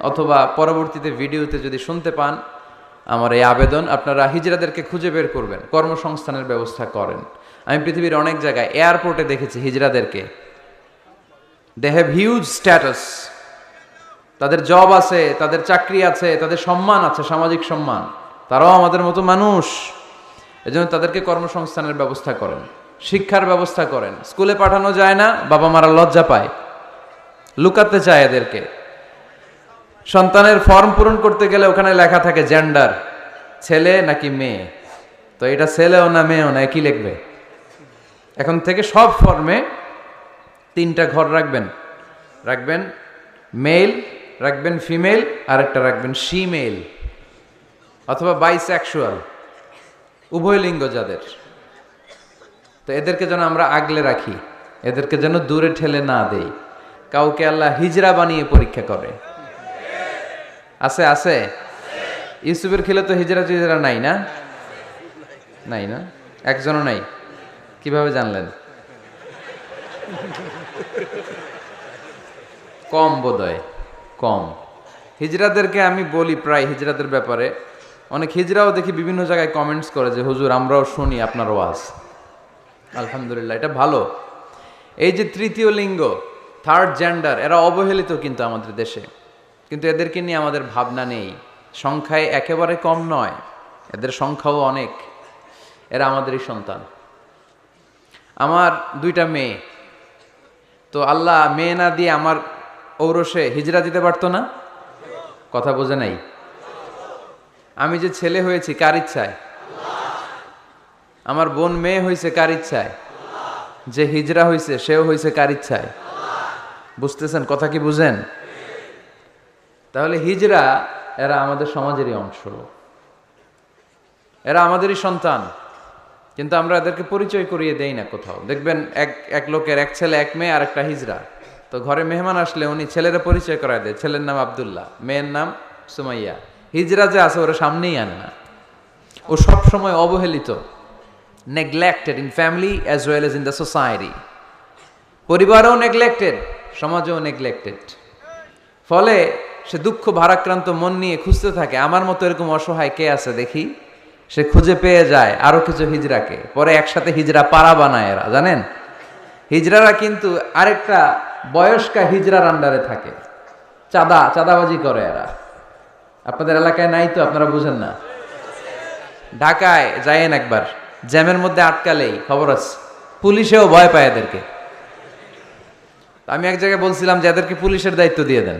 অথবা পরবর্তীতে ভিডিওতে যদি শুনতে পান, আমার এই আবেদন আপনারা হিজড়াদেরকে খুঁজে বের করবেন, কর্মসংস্থানের ব্যবস্থা করেন। আমি পৃথিবীর অনেক জায়গায় এয়ারপোর্টে দেখেছি হিজড়াদেরকে দে হ্যাভ হিউজ স্ট্যাটাস তাদের জব আছে, তাদের চাকরি আছে, তাদের সম্মান আছে, সামাজিক সম্মান। তারাও আমাদের মতো মানুষ। এজন্য তাদেরকে কর্মসংস্থানের ব্যবস্থা করেন। শিক্ষার ব্যবস্থা করেন। স্কুলে পাঠানো যায় না বাবা মারা লজ্জা পায়। লুকাতে চায় এদেরকে। সন্তানের ফর্ম পূরণ করতে গেলে ওখানে লেখা থাকে জেন্ডার ছেলে নাকি মেয়ে? তো এটা ছেলেও না মেয়েও না কি লিখবে। এখন থেকে সব ফর্মে তিনটা ঘর রাখবেন। রাখবেন মেল রাখবেন ফিমেল আর একটা রাখবেন শিমেল অথবা বাইসেক্সুয়াল উভয় লিঙ্গ যাদের। তো এদেরকে যেন আমরা আগলে রাখি, এদেরকে যেন দূরে ঠেলে না দেই। কাউকে আল্লাহ হিজরা বানিয়ে পরীক্ষা করে। আছে আছে? ইউসুফের খেলে তো হিজরা টিজরা নাই না? নাই না? একজনও নাই? কীভাবে জানলেন? কম বোধহয়, কম। হিজরাদেরকে আমি বলি প্রায় হিজরাদের ব্যাপারে। অনেক হিজরাও দেখি বিভিন্ন জায়গায় কমেন্টস করে যে, হুজুর, আমরাও শুনি আপনার ওয়াজ। আলহামদুলিল্লাহ, এটা ভালো। এই যে তৃতীয় লিঙ্গ থার্ড জেন্ডার এরা অবহেলিত কিন্তু আমাদের দেশে। কিন্তু এদেরকে নিয়ে আমাদের ভাবনা নেই। সংখ্যায় একেবারে কম নয়। এদের সংখ্যাও অনেক। এরা আমাদেরই সন্তান। আমার দুইটা মেয়ে। তো আল্লাহ মেয়ে না দিয়ে আমার ঔরসে হিজরা দিতে পারতো না? কথা বোঝে নাই। আমি যে ছেলে হয়েছি, কার ইচ্ছায়? আমার বোন মেয়ে হয়েছে, কার ইচ্ছায়? যে হিজরা হয়েছে, সেও হয়েছে, কার ইচ্ছায়? বুঝতেছেন? কথা কি বুঝেন? তাহলে হিজরা এরা আমাদের সমাজেরই অংশ। এরা আমাদেরই সন্তান। কিন্তু আমরা এদেরকে পরিচয় করিয়ে দেই না কোথাও। দেখবেন এক এক লোকের এক ছেলে, এক মেয়ে, আর একটা হিজরা। তো ঘরে মেহমান আসলে উনি ছেলেরা পরিচয় করায় দেয়। ছেলের নাম আবদুল্লাহ, মেয়ের নাম সুমাইয়া। হিজরা যে আছে, ওরা সামনেই আনে না। ও সব সময় অবহেলিত neglected in family as well as in the society পরিবারও নেগলেক্টেড সমাজেও নেগলেক্টেড ফলে সে দুঃখ ভারাক্রান্ত মন নিয়ে খুঁজতে থাকে, আমার মতো এরকম অসহায় কে আছে দেখি? সে খুঁজে পেয়ে যায় আরও কিছু হিজড়াকে, পরে একসাথে হিজড়া পাড়া বানায় এরা, জানেন? হিজড়ারা কিন্তু আরেকটা বয়স্কা হিজড়ার আন্ডারে থাকে, চাঁদা, চাঁদাবাজি করে এরা। আপনাদের এলাকায় নাই তো, আপনারা বুঝেন না। ঢাকায় যায়েন একবার, জ্যামের মধ্যে আটকালেই, খবর আছে। পুলিশেও ভয় পায় এদেরকে। আমি এক জায়গায় বলছিলাম যে এদেরকে পুলিশের দায়িত্ব দিয়ে দেন।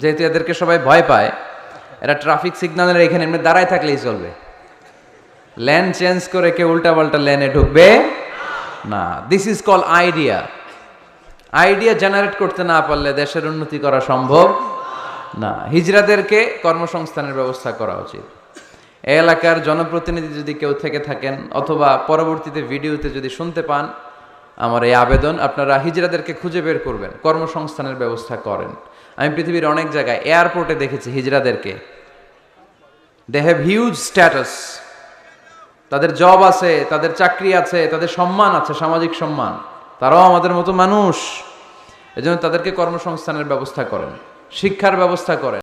যেহেতু এদেরকে সবাই ভয় পায়, এরা ট্রাফিক সিগন্যালের এখানে এমনি দাঁড়ায় থাকলেই চলবে। লেন চেঞ্জ করে কেউ উল্টা পাল্টা লেনে ঢুকবে? না this is call idea idea generate করতে না পারলে দেশের উন্নতি করা সম্ভব না। হিজড়াদেরকে কর্মসংস্থানের ব্যবস্থা করা উচিত। এলাকার জনপ্রতিনিধি যদি কেউ থেকে থাকেন, অথবা পরবর্তীতে ভিডিওতে যদি শুনতে পান আমার এই আবেদন আপনারা হিজড়াদেরকে খুঁজে বের করবেন, কর্মসংস্থানের ব্যবস্থা করেন। আমি পৃথিবীর অনেক জায়গায় এয়ারপোর্টে দেখেছি হিজড়াদেরকে দে হ্যাভ হিউজ স্ট্যাটাস তাদের জব আছে, তাদের চাকরি আছে, তাদের সম্মান আছে, সামাজিক সম্মান। তারাও আমাদের মতো মানুষ। এজন্য তাদেরকে কর্মসংস্থানের ব্যবস্থা করেন, শিক্ষার ব্যবস্থা করেন।